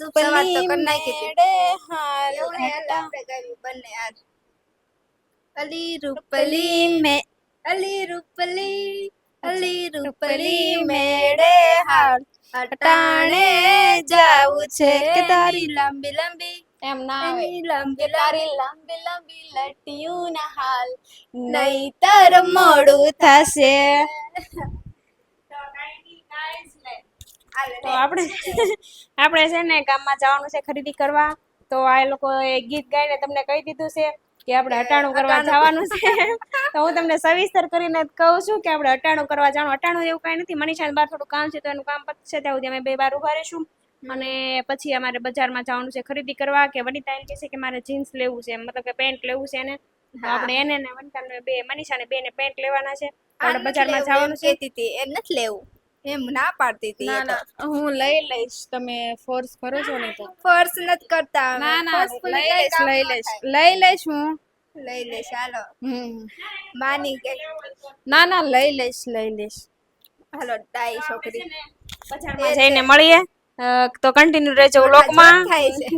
રૂપલી. મેળે હાલ બંને. અલી રૂપલી મે અલી રૂપલી અલી રૂપલી રૂપલી મેળે હાલ અટાણે જાવું છે કે તારી લાંબી લાંબી એમ ના આવે લાંબી તારી લાંબી લાંબી લટ્યું ના હાલ નહીતર મોડું થશે તો આપણે આપણે છે ને ગામમાં જવાનું છે ખરીદી કરવા. તો આ લોકો ગીત ગાઈને તમને કહી દીધું છે કે આપણે અટાણું કરવા જવાનું છે. તો હું તમને સવિસ્તર કરીને કહું છું કે આપણે અટાણું કરવા જવાનું. અટાણું એવું કાંઈ નથી. મનીષા બહાર થોડું કામ છે તો એનું કામ પતશે ત્યાં સુધી અમે બે બાર ઊભા રહીશું. અને પછી અમારે બજારમાં જવાનું છે ખરીદી કરવા કે વનિતા એમ છે કે મારે જીન્સ લેવું છે. મતલબ કે પેન્ટ લેવું છે એને. આપણે એને ને વનિતાને બે મનીષાને બે ને પેન્ટ લેવાના છે. આપણે બજારમાં જવાનું છે. એમ નથી લેવું. એમ ના પાડતી હતી ના ના હું લઈ લઈશ તમે ફોર્સ કરો છો ને તો. ફોર્સ નથી કરતા ના ના લઈ લઈશ લઈ લઈશ. લઈ લઈશ હું. લઈ લઈશ હાલો. હમ. માની ગઈ ના ના લઈ લઈશ લઈ લઈશ. હાલો ડાઈ છોકરી. બજારમાં જઈને મળીએ. તો કન્ટિન્યુ રહેજો વ્લોગમાં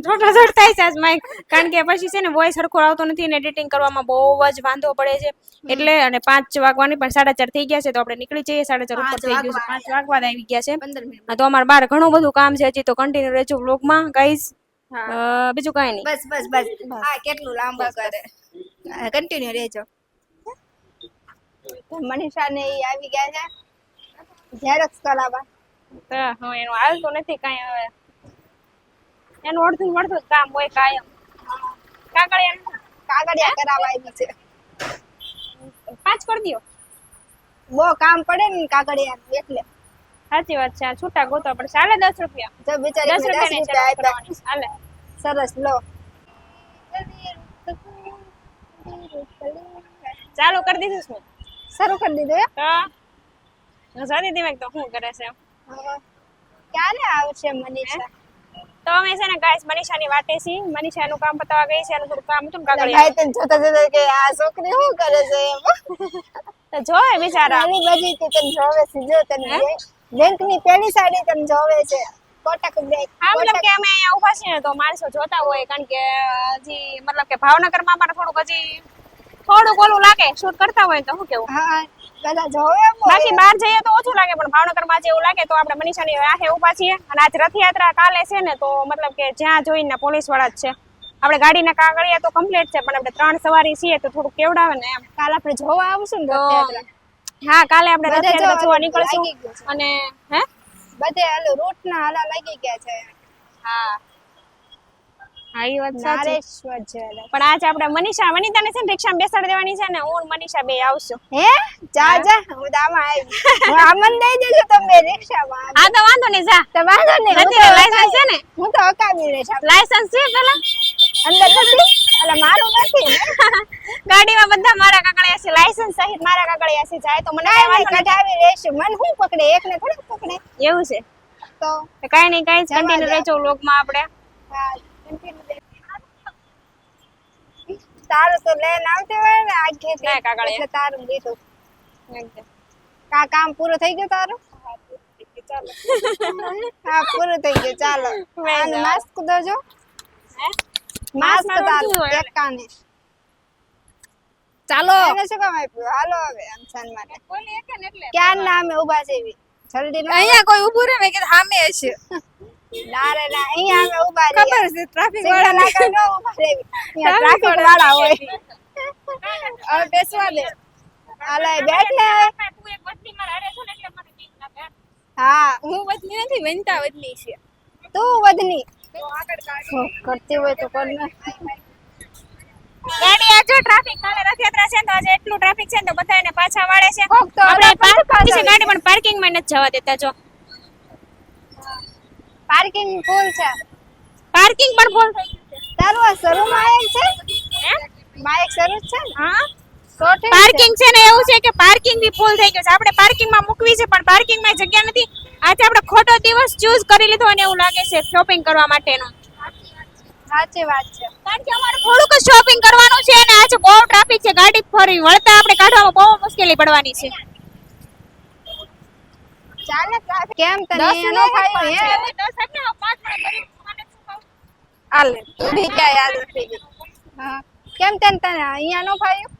છોટાછોટ થાય થાય છે આજ માઇક કારણ કે પછી છે ને વોઇસ સરખો આવતો નથી ને એડિટિંગ કરવામાં બહુ જ વાંધો પડે છે. એટલે અને પાંચ વાગવાની પણ સાડા ચાર થઈ ગયા છે તો આપણે નીકળી જઈએ. સાડા ચાર ઉપર થઈ ગયું છે. પાંચ વાગવા આવી ગયા છે. તો અમારે બહાર ઘણું બધું કામ છે હજી તો કન્ટિન્યુ રહેજો વ્લોગમાં ગાઈઝ બીજું કાંઈ નહીં. બસ બસ બસ. હા કેટલું લાંબા કરે. કન્ટિન્યુ રહેજો. મનીષા ને આવી ગયા છે. ઝેરોક્સ કરાવવા તો હું એનું હાલતું નથી કાંઈ હવે. એનું અડધું મળતું કામ હોય કાયમ. કાગળિયા કાગળિયા કરાવવા આવી છે. પાંચ કરી દ્યો. બહુ કામ પડે ને કાગળિયા એટલે. સાચી વાત છે આ છૂટા ગોતો પણ સાડા દસ રૂપિયા. જો બિચારી દસ રૂપિયા આપ્યા. સરસ લો. ચાલુ કરી દીધું શું શરૂ કરી દીધું હા. જતી હતી તો શું કરે છે ક્યારે આવશે મનીષા? તો અમે છે ને ગાઈસ મનીષાની વાટે છીએ. મનીષાનું કામ પતાવા ગઈ છે એનું થોડું કામ હતું કાગળ ભાઈ તને જોતા જોતા કે આ છોકરી શું કરે છે એમ. તો જોવે બિચારા. આની બધી તું તને જોવે છે જો તને બેંકની પેલી સાડી તને જોવે છે. કોટક બેંક હા મતલબ કે અમે અહીંયા ઊભા છીએ તો માણસો જોતા હોય કારણ કે હજી મતલબ કે ભાવનગરમાં પણ થોડુંક હજી થોડુંક ઓલું લાગે શૂટ કરતા હોય તો શું કેવું હા બધા જોવે બાકી બહાર જઈએ તો ઓછું લાગે પણ ભાવનગરમાં જેવું લાગે તો આપણે મનીષાની આખે ઊભા છીએ. અને આજ રથયાત્રા કાલે છે ને તો મતલબ કે જ્યાં જોઈને પોલીસવાળા જ છે. આપણે ગાડીના કાગળિયા તો કમ્પ્લીટ છે પણ આપણે ત્રણ સવારી છીએ તો થોડુંક કેવડાવે ને એમ. કાલે આપણે જોવા આવશું ને હા કાલે આપણે રથયાત્રા જોવા નીકળશું. અને હે? બધે હાલો રૂટ ના હાલા લાગી ગયા છે. હા. હા એ વાત સાચી. પણ આજે આપણે મનીષા વનિતાને છે ને રિક્ષામાં બેસાડી દેવાની છે ને હું મનીષા બે આવશું. હે? જા જા. હું આમાં આવી હું આમન દઈ દેજો તમે રિક્ષામાં. હા તો વાંધો નહીં જા. તો વાંધો નહીં નથી લાયસન્સ છે ને? હું તો અકાવી રહી છું લાયસન્સ છે પેલા? અંદર નથી? એટલે મારું નથી ગાડીમાં બધા મારા કાકડિયા છે લાયસન્સ સહિત મારા કાકડિયા છે જાય તો મને વાંધો કઢાવી રહેશું. મન હું પકડે? એકને થોડી પકડે. એવું છે. તો કાંઈ નહીં કાંઈ કન્ટિન્યુ રહેજો વ્લોગમાં આપણે. હા. તારું તો લઈને આવતી હોય ને આખે ના, કાકા એટલે તારું લીધું કા કામ પૂરું થઈ ગયું તારું? હા પૂરું થઈ ગયું. ચાલો. અને. માસ્ક દોજો. માસ્ક તારું એક કાને ચાલો. એને શું કામ આપ્યું? હાલો હવે આમ માટે. બોલી એક ને એટલે. ક્યાં ના અમે ઊભા છે જલ્દી અહીંયા કોઈ ઉભું રહે કે સામે હશે ના રે ના અહીંયા અમે ઊભા ખબર છે ટ્રાફિક સિગ્નલ વાળા આગળ ન ઊભા રહેવી. ટ્રાફિક વાળા હોય. હવે બેસવા દે. હાલો બેઠ. ને તું એક બદલી મારા હારે છો ને એટલે મને બીક લાગે હા. હું બદલી નથી વનિતા બદલી છે. તું વધની. કરતી હોય તો કર ને. ગાડી આજો ટ્રાફિક કાલે રથયાત્રા છે ને તો આજે એટલું ટ્રાફિક છે ને તો બધાને પાછા વાળે છે. કોક આપણે અલગ પાર્ક પાછા કરી છે ગાડી પણ પાર્કિંગમાં નથી જવા દેતા જો. પાર્કિંગ ફૂલ છે. પાર્કિંગ પણ ફૂલ થઈ ગયું તારું આ શરૂ માં છે? છે બાઇક શરૂ છે હા. છે. પાર્કિંગ છે ને એવું છે કે પાર્કિંગ બી ફૂલ થઈ ગયું છે. આપણે પાર્કિંગમાં મૂકવી છે પણ પાર્કિંગમાં જગ્યા નથી. આજે આપણે ખોટો દિવસ ચૂઝ કરી લીધો અને એવું લાગે છે શોપિંગ કરવા માટેનો. સાચી વાત છે. કારણ કે અમારે થોડુંક શોપિંગ કરવાનું છે અને આજે બહુ ટ્રાફિક છે. ગાડી ફરી વળતા આપણે કાઢવામાં બહુ મુશ્કેલી પડવાની છે. ચાલે કેમ તને એનો નો ફાવ્યું હે પાંચ દસ એટલે પાંચ મિનિટ કરી દુકાને છું. હાલે. યાદ થઈ ગઈ. હા. કેમ તને તને અહીંયા નો ફાયું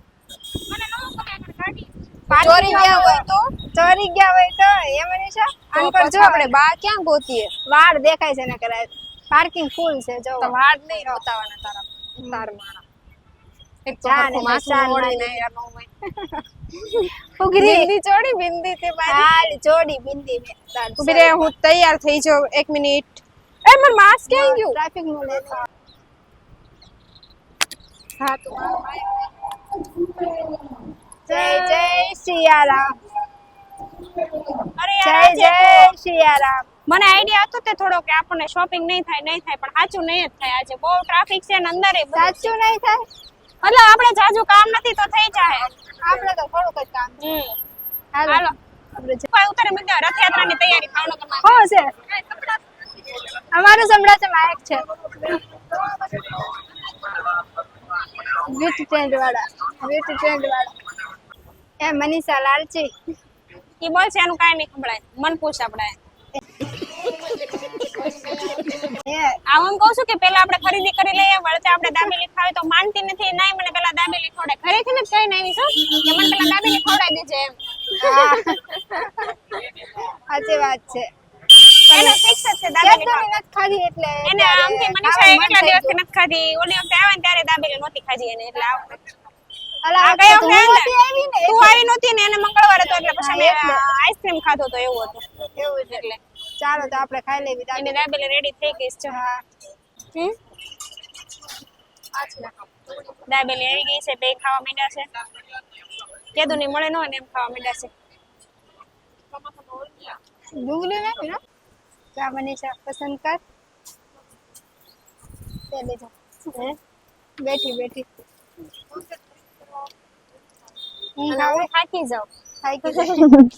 ચોરી ગયા હોય તો? ચોરી ગયા હોય તો? એ મનીષા આન પર જો આપણે બા ક્યાં ગોતીએ? વાડ દેખાય છે ને કરાય પાર્કિંગ ફૂલ છે જો તો વાડ નહીં રોતાવાના તારા તાર મારા એક તો ચાલ, હરખું માથું ચાલ, મોડીને ચાલ. યાર નો હોય. ઉઘરી બિંદી ચોડી બિંદી તે મારી. હાલ જોડી બિંદી મે. ઊભી રે હું તૈયાર થઈ જાઉં. એક મિનિટ. એ માસ્ક ક્યાં ગયું? ટ્રાફિકનું લે હા તું જય જય સિયારામ અરે જય જય સિયારામ મને આઈડિયા હતો તે થોડો કે આપણને શોપિંગ નહીં થાય નહીં થાય પણ સાચું નહીં જ થાય આજે. બહુ ટ્રાફિક છે ને અંદર સાચું નહીં થાય? એટલે આપણે જાજુ કામ નથી તો થઈ જાય. આપણે તો થોડુંક જ કામ છે. હાલો. ઉતારે. રથયાત્રાની તૈયારી ભાવનગરમાં હો છે. અમારું સંભળાશે માયક છે. વીટ ટેન્ટ વાળા વાળા. એ મનીષા લાલચી ઈ બોલ છે એનું કાઈ નહીં સંભળાય મન પૂછ આપણે એ આ હું કહું છું કે પેલા આપણે ખરીદી કરી લઈએ વળતે આપણે દાબેલી ખાવી તો માનતી નથી નહીં મને પેલા દાબેલી ખોડે ખરેખર જ કહીને આવી છું કે મને પેલા દાબેલી ખોડાઈ દેજે એમ. સાચી વાત છે. એનો ફિક્સ જ છે દાબેલી નથી ખાધી એટલે એને આમથી મનીષાએ કેટલા દિવસથી નથી ખાધી? ઓલી વખતે આવે ને ત્યારે દાબેલી નહોતી ખાધી એને એટલે આ અલા તો આવી નહોતી ને આવી એને મંગળવારે તો એટલે પછી આઈસ્ક્રીમ ખાધો તો એવું હતું. એવું એટલે. ચાલો તો આપણે ખાઈ લેવી એની દાબેલી. રેડી થઈ ગઈ છે. હા. હમ? દાબેલી આવી ગઈ છે બે ખાવા માંડ્યા છે. કેદું નહીં મળે ન હોય ને એમ ખાવા માંડ્યા છે. ડુંગળી નાખી ને? ચા મનીષા પસંદ કર. તે લેજો હે? બેઠી બેઠી. હું ખાવું થાકી જાઉં ખાઈ કીધું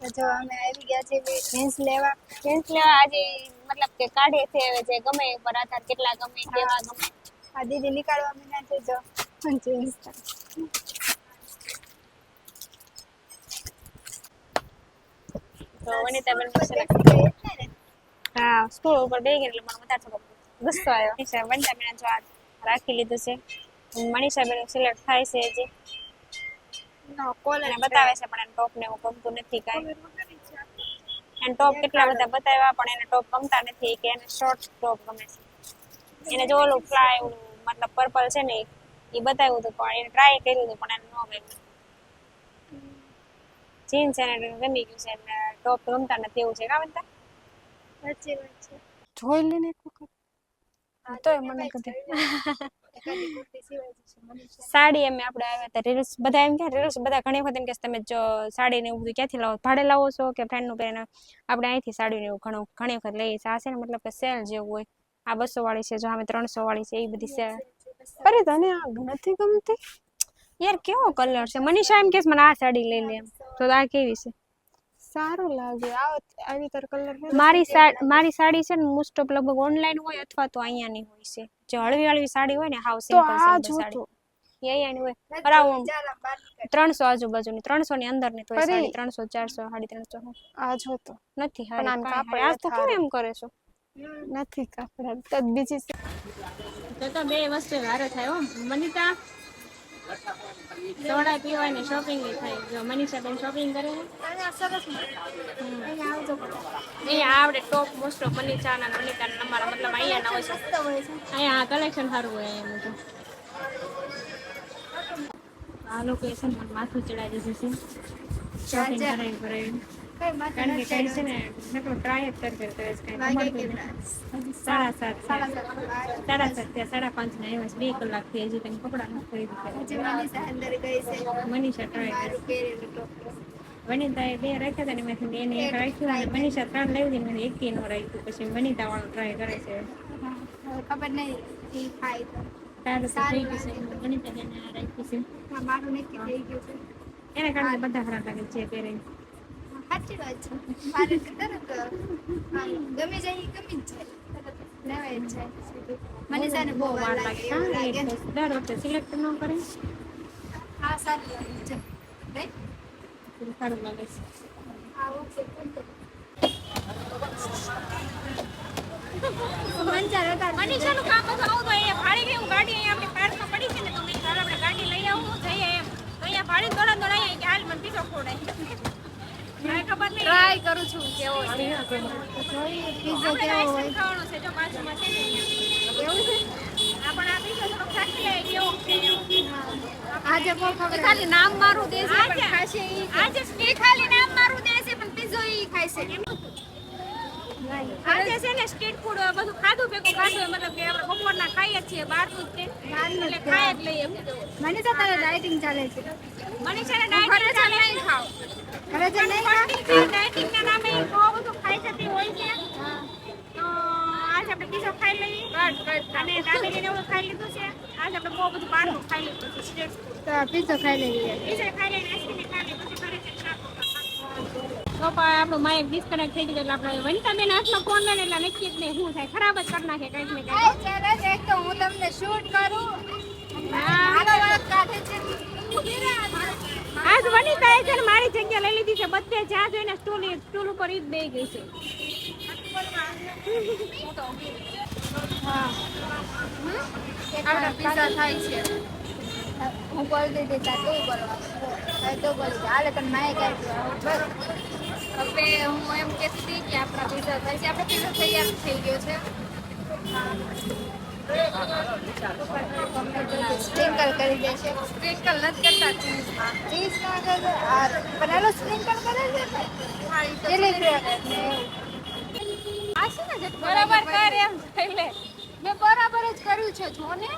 તો જો અમે આવી ગયા છે જીન્સ લેવા. જીન્સ લેવા આજે મતલબ કે કાઢે છે હવે જે ગમે એ ઉપર આધાર કેટલા ગમે કેવા ગમે. આ દીદી નીકાળવા મીના છે જો. જીન્સ તો. વનિતાબેન છે હા સ્કૂલ ઉપર બે ગઈ એટલે મને વધારે થોડો ગુસ્સો આવ્યો મનીષા વનિતાબેન જો આ રાખી લીધું છે. મનીષાબેન સિલેક્ટ થાય છે હજી. કોલર બતાવે છે પણ એને ટોપ ને એવું ગમતું નથી કાંઈ. એને ટોપ કેટલા બધા બતાવ્યા પણ એને ટોપ ગમતા નથી. કે એને શોર્ટ ટોપ ગમે છે. એને જો ઓલું ફ્લાય મતલબ પર્પલ છે ને એ બતાવ્યું હતું પણ એને ટ્રાય કર્યું હતું પણ એને ન ગમ્યું. જીન્સ એને ગમી ગયું છે એને ટોપ ગમતા નથી એવું છે કા બનતા સાચી વાત છે. જોઈ લેને એક વખત. તોય મને કદી સાડી એમ આપણે આવ્યા હતા રીલ્સ બધા એમ કે રીલ્સ બધા ઘણી વખત એમ કે તમે જો સાડી ને એવું બધું ક્યાંથી લાવો? ભાડે લાવો છો કે ફ્રેન્ડનું પહેરે આપણે અહીંથી સાડી ને એવું ઘણું ઘણી વખત લઈએ આ છે ને મતલબ કે સેલ જેવું હોય. આ બસો વાળી છે જો અમે ત્રણસો વાળી છે એ બધી સેલ અરે તને આ નથી ગમતી? યાર કેવો કલર છે? મનીષા એમ કે મને આ સાડી લઈ લે એમ. તો આ કેવી છે? સારું લાગે. આવો આવી તાર કલર મારી સાડી મારી સાડી છે ને મોસ્ટ ઓફ લગભગ ઓનલાઈન હોય અથવા તો અહીંયાની હોય છે. જે હળવી હળવી સાડી હોય ને હાવ સિમ્પલ સિમ્પલ સાડી. એ એની હોય. અરાઉન્ડ ત્રણસો આજુબાજુની ત્રણસો ની અંદરની તો સાડી ત્રણસો ચારસો સાડી ત્રણસો આ જોતો નથી પણ હારી. આજ તો કેમ એમ કરે છો? નથી કાપડા તો બીજી તો તો બે વસ્તુ હારે થાય હો. મનીષા સોડા પીવાય ને શોપિંગ થાય. જો મનીષા બેન શોપિંગ કરે અહીંયા આવડે ટોપ મોસ્ટ ઓફ મનીષા ના મનીષા ના અમારા મતલબ અહીંયા ના હોય અહીંયા કલેક્શન સારું હોય અહીંયા બધું આ લોકો એ છે ને મને માથું ચડાવી દીધું છે. શોપિંગ કરાવી કરાવી સાડા પાંચ ના આવ્યા બે કલાકથી હજી તમે કપડા નથી ખરીદી મનીષા ટ્રાય વનિતાએ બે રાખ્યા હતા ને એમાંથી એને એક રાખ્યું અને મનીષા ત્રણ લઈ હતી મને એક નો રાખ્યું. પછી વનિતા વાળો ટ્રાય કરે છે. ખબર નહીં થઈ ગયું છે. વનિતા બેને રાખ્યું છે. એને કારણે બધા ખરાબ લાગે છે પહેરે સાચી વાત છે. મારે તરત ગમે જાય ગમી જ જાય. તરત જાય. મનીષાને બહુ વાર લાગે દર વખતે સિલેક્ટ ન કરે. હા સારું લાગે છે સારું લાગે. છે હા ઓકે મનીષાનું કામ આવું તો અહીંયા ભાડી ગયું. ગાડી અહીંયા આપણી પાર્કમાં પડી છે ને તો મેં આપણે ગાડી લઈ આવું જઈએ એમ. તો અહીંયા ભાડી દોડા દોડાય અહીંયા હાલ મને પીછો ખોડાય મને ટ્રાય કરું છું કેવો છે. પીઝો કેવો હોય? ખાવાનું છે જો બાજુમાં છે ને છે? આપણે આ પીછો થોડોક ખાસી લઈએ કેવો છે આજે બહુ ખબર ખાલી નામ મારું દેશે પણ ખાશે આજે ખાલી નામ મારું દેશે છે પણ પીઝો ઈ ખાય છે આજે છે ને સ્ટ્રીટ ફૂડ બધું ખાધું ભેગું ખાધું મતલબ કે આપણે બપોરના ખાઈએ છીએ બહારનું જ એટલે ખાય જ લઈએ મને તો તારે ડાયટિંગ ચાલે છે? મને છે ને ડાયટિંગ ચાલે. નહીં ખાવ ઘરે જે નહીં ખાવ ડાયટિંગ ના નામે બહુ બધું ખાઈ જતી હોય છે. તો આજ આપણે પીઝો ખાઈ લઈએ. અને દાબેલીને એવું ખાઈ લીધું છે. આજ આપણે બહુ બધું બહારનું ખાઈ લીધું છે સ્ટ્રીટ ફૂડ તો પીઝો ખાઈ લઈએ. પીઝો ખાઈ લઈને આઈસ્ક્રીમ ખાઈ લઈએ પછી ઘરે જઈને શાક તો પણ આપણું માઇક ડિસ્કનેક્ટ થઈ ગયું એટલે આપણે વનિતાબેન હાથમાં ફોન લઈને એટલે નક્કી જ નહીં શું થાય ખરાબ જ કરી નાખે કંઈક ને કંઈક. સરસ એક તો હું તમને શૂટ કરું. હાલો વાત કાઢે છે. આજ વનિતાએ છે ને મારી જગ્યા લઈ લીધી છે બધે જ્યાં જોઈને સ્ટૂલ સ્ટૂલ ઉપર ઈ જ બેહી ગઈ છે. હા. આપણા પીઝા થાય છે હું. બોલી દીધી તા તું બોલવા હાલે તને માય બસ હવે હું એમ કહેતી હતી કે આપણા પીઝા થાય છે. આપણો પીઝા તૈયાર થઈ ગયો છે. સ્પ્રિંકલ કરી દે છે. સ્પ્રિંકલ નથી કરતા ચીઝમાં ચીઝ કરે આ બનાવેલો સ્પ્રિંકલ કરે છે ચીલી આ છે ને બરાબર કર એમ થઈ લે મેં બરાબર જ કર્યું છે જોને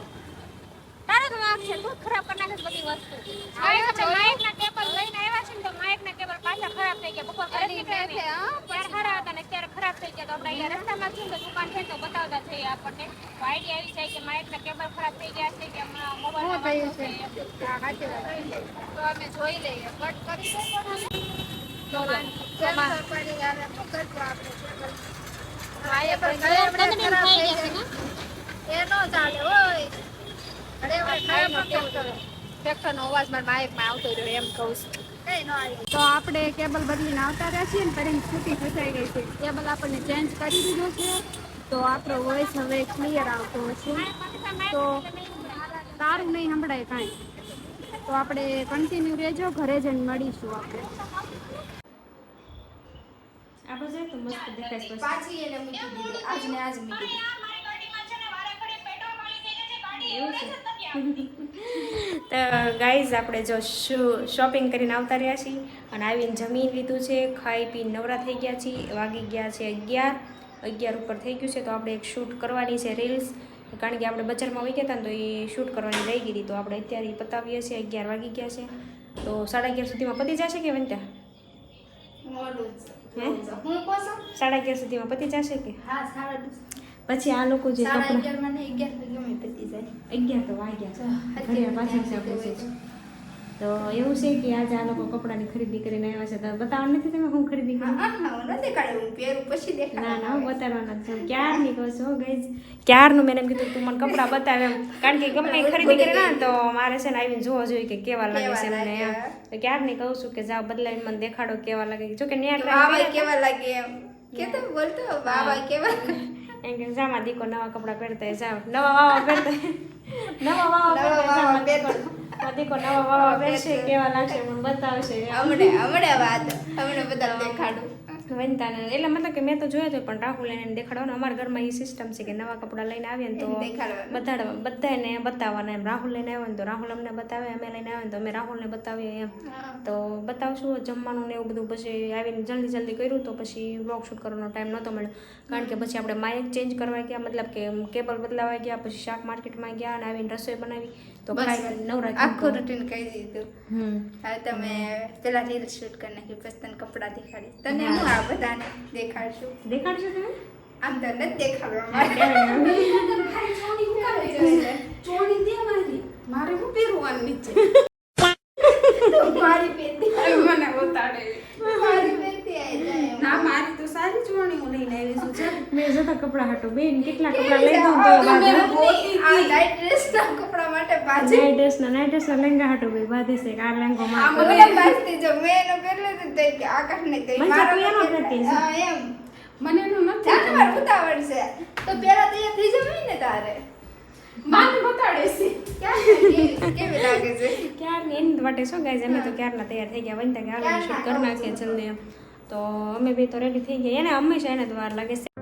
તારો તો વાંક છે. તું ખરાબ કરી નાખે બધી વસ્તુ. હવે આપણે માઇક ના કેબલ લઈને આવ્યા છે ને તો માઇક ના કેબલ પાછા ખરાબ થઈ ગયા. બપોર ઘરે નીકળ્યા ને ત્યારે ખરા હતા ને ત્યારે ખરાબ થઈ ગયા. તો આપણે અહીંયા રસ્તામાં છું તો દુકાન છે તો બતાવતા છે આપણને. તો આઈડિયા આવી જાય કે માઇક ને કેબલ ખરાબ થઈ ગયા છે કે મોબાઈલ તો અમે જોઈ લઈએ. કટ કરી શકો તો માર પડી આવે શું કરવું આપણે હા એ આપણે બગડી ખરાબ થઈ થઈ જશે ને? એ નો ચાલે હોય ભાઈ નો અવાજ મારા માઇકમાં આવતો રહ્યો એમ કહું છું. તો આપણે કેબલ બદલીને આવતા રહ્યા છીએ ને ફરી સ્કૂટી ફસાઈ ગઈ છે. કેબલ આપણને ચેન્જ કરી દીધો છે. તો આપણો વોઇસ હવે ક્લિયર આવતો હશે. તો સારું નહીં સંભળાય કાંઈ. તો આપણે કન્ટિન્યુ રહેજો, ઘરે જઈને મળીશું આપણે. આપણે જોઈએ તો મસ્ત દેખાય પાછી એને મૂકી દીધી. આજને આજ મૂકી એવું છે. તો ગાઈઝ આપણે જો શોપિંગ કરીને આવતા રહ્યા છીએ અને આવીને જમીન લીધું છે ખાઈ પીને નવરા થઈ ગયા છીએ વાગી ગયા છે અગિયાર અગિયાર ઉપર થઈ ગયું છે તો આપણે એક શૂટ કરવાની છે રીલ્સ કારણ કે આપણે બજારમાં વહી ગયા હતા ને તો એ શૂટ કરવાની રહી ગઈ તો આપણે અત્યારે પતાવીએ છીએ અગિયાર વાગી ગયા છે. તો સાડા અગિયાર સુધીમાં પતી જશે કે વંતા હે? સાડા અગિયાર સુધીમાં પતી જશે કે? હા પછી આ લોકો જે કપડાં અગિયાર તો વાગ્યા ઘડિયાળ પાછળ છે. આપણે તો. એવું છે કે આજે આ લોકો કપડાની ખરીદી કરીને આવ્યા છે. તો બતાવવા નથી તમે હું ખરીદી કરી? ના ના હું બતાવવાના છું. ક્યારની કહું છું ગઈ ક્યારનું મેં એમ કીધું તું મને કપડાં બતાવે એમ. કારણ કે ગમે ખરીદી કરે ને તો મારે છે ને આવીને જોવા જોઈએ કે કેવા લાગે છે મને એમ. તો ક્યારની કહું છું કે જાઓ બદલાઈને મને દેખાડો કેવા લાગે. જો કે ન્યા કેવા લાગે એમ. તમે બોલતો બાબા કેવા એમ કે જામા દીકો નવા કપડાં પહેરતા જાઓ નવા વાવા પહેરતા નવા વાવા નવા પહેરતા દીકો નવા વાવા પહેરશે કેવા લાગશે મને બતાવશે હમણે હમણે વાત હમણે બધા દેખાડું વનિતાને એટલે મતલબ કે મેં તો જોયો હતો પણ રાહુલ એને દેખાડવાનું અમારા ઘરમાં એ સિસ્ટમ છે કે નવા કપડાં લઈને આવીએ ને તો. બધા બધાને બતાવવાના એમ. રાહુલ લઈને આવે ને તો રાહુલ અમને બતાવે અમે લઈને આવે ને તો અમે રાહુલને બતાવીએ એમ. તો બતાવશું જમવાનું ને એવું બધું. પછી આવીને જલ્દી જલ્દી કર્યું તો પછી વ્લોગ શૂટ કરવાનો ટાઈમ નહોતો મળ્યો. કારણ કે પછી આપણે માઇક ચેન્જ કરવા ગયા મતલબ કે કેબલ બદલાવા ગયા પછી શાક માર્કેટમાં ગયા અને આવીને રસોઈ બનાવી. તો આખું રૂટીન કહી દીધું. હવે તમે પેલા રીલ શૂટ કરી નાખી પછી તને કપડાં દેખાડી. તને હું. આ બધાને દેખાડશું? દેખાડશું તમે? આમ તો નથી દેખાડવા ચોળી દે મારી. મારે હું પહેરવાનું નીચે મારી પેટી મને ઉતારે મારી પેટી આવી જાય એમ. ના મારી તો સારી ચોણી હું લઈને આવી છું ચાલ મેં જતા કપડાં હાટો બેન કેટલા કપડા લઈ દઉં તો બાંધે આ નાઇટ ડ્રેસના કપડાં માટે લેંગા હાટો ભાઈ બાંધે છે કે આ મને જો મેં એનો પહેરલો તો તે કે આકાશ ને મજા મારો એનો પહેરલો. છે. એમ. મને એનું નથી ચાલ મારે ઉતાવળ છે તો પહેલા તૈયાર થઈ જવાય તારે. માન બતાડે છે. કેવી કેવી લાગે છે? ક્યારની એની માટે શું ગાય અમે તો ક્યારના તૈયાર થઈ ગયા વનતા કે હાલો શૂટ કરી નાખીએ જલ્દી એમ. તો અમે બી તો રેડી થઈ ગયા. એને હંમેશા એને જ વાર લાગે છે.